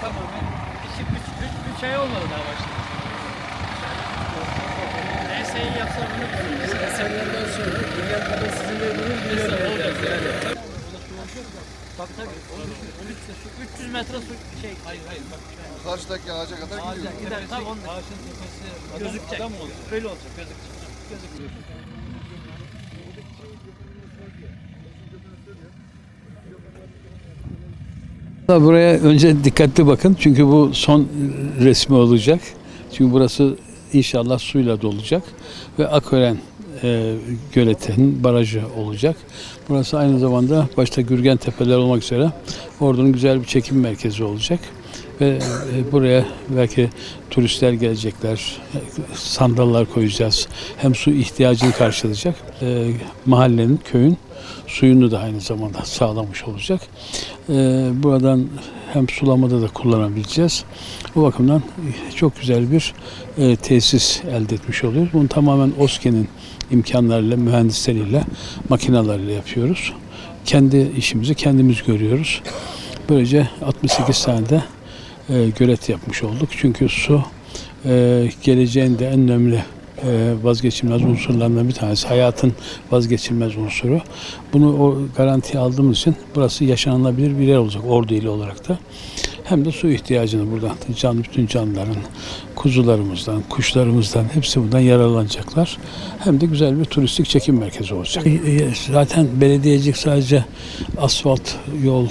tamamen işi 3 ay olmadı daha başladı. ESA'yı yapsa bunu Eserlerden sonra dünya kadar sizinle gurur duyuyorum. Yani. Tabii tabii. Olur. Olur. Şu 300 metre su şey. Hayır hayır. Bak şu Karşıdaki ağaca kadar an. gidiyor. Gider tabii onun ağaçın tepesi gözükecek. Adam olacak. Böyle olacak gözükecek. Gözükecek. Buraya önce dikkatli bakın çünkü bu son resmi olacak. Çünkü burası inşallah suyla dolacak ve Akören e, göletinin barajı olacak. Burası aynı zamanda başta Gürgen Tepeler olmak üzere Ordu'nun güzel bir çekim merkezi olacak. Ve e, buraya belki turistler gelecekler, sandallar koyacağız. Hem su ihtiyacını karşılayacak. E, mahallenin, köyün suyunu da aynı zamanda sağlamış olacak. E, buradan hem sulamada da kullanabileceğiz. Bu bakımdan çok güzel bir e, tesis elde etmiş oluyoruz. Bunu tamamen OSKİ'nin imkanlarıyla, mühendisleriyle, makinalarıyla yapıyoruz. Kendi işimizi kendimiz görüyoruz. Böylece 68 tane e, gölet yapmış olduk. Çünkü su e, geleceğin de en önemli vazgeçilmez unsurlarından bir tanesi. Hayatın vazgeçilmez unsuru. Bunu o garantiye aldığımız için burası yaşanılabilir bir yer olacak Ordu ili olarak da. Hem de su ihtiyacını buradan can bütün canlıların, kuzularımızdan, kuşlarımızdan hepsi buradan yararlanacaklar. Hem de güzel bir turistik çekim merkezi olacak. E, e, Zaten belediyecik sadece asfalt yol e,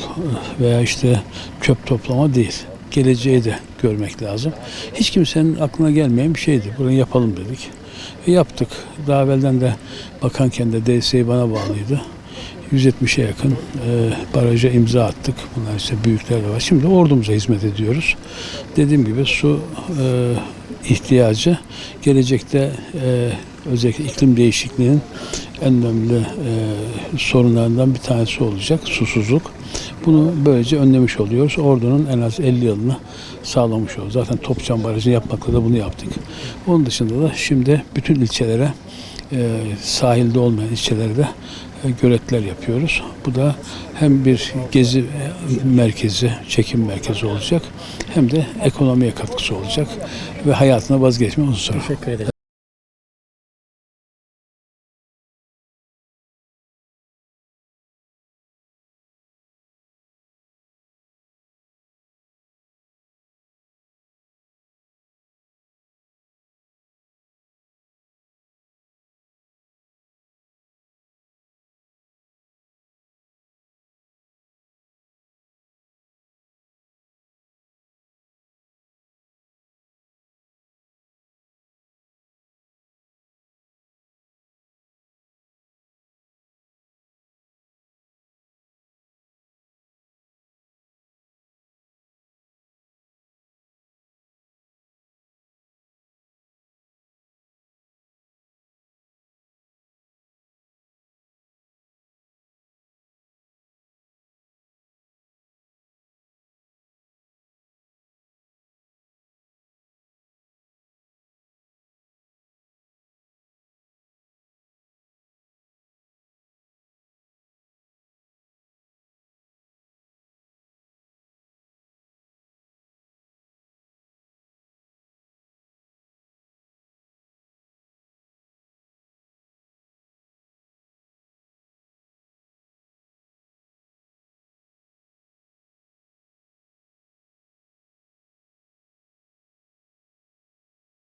veya işte çöp toplama değil. Geleceği de görmek lazım. Hiç kimsenin aklına gelmeyen bir şeydi. Burayı yapalım dedik. Ve yaptık. Daha evvelden de bakanken de DSİ bana bağlıydı. 170'e yakın e, baraja imza attık. Bunlar işte büyükler de var. Şimdi ordumuza hizmet ediyoruz. Dediğim gibi su e, ihtiyacı gelecekte e, özellikle iklim değişikliğinin en önemli e, sorunlarından bir tanesi olacak susuzluk. Bunu böylece önlemiş oluyoruz. Ordunun en az 50 yılını sağlamış oluyoruz. Zaten Topçam Barajı yapmakla da bunu yaptık. Onun dışında da şimdi bütün ilçelere e, sahilde olmayan ilçelere de göletler yapıyoruz. Bu da hem bir gezi merkezi, çekim merkezi olacak hem de ekonomiye katkısı olacak ve hayatına vazgeçme unsuru. Teşekkür ederim.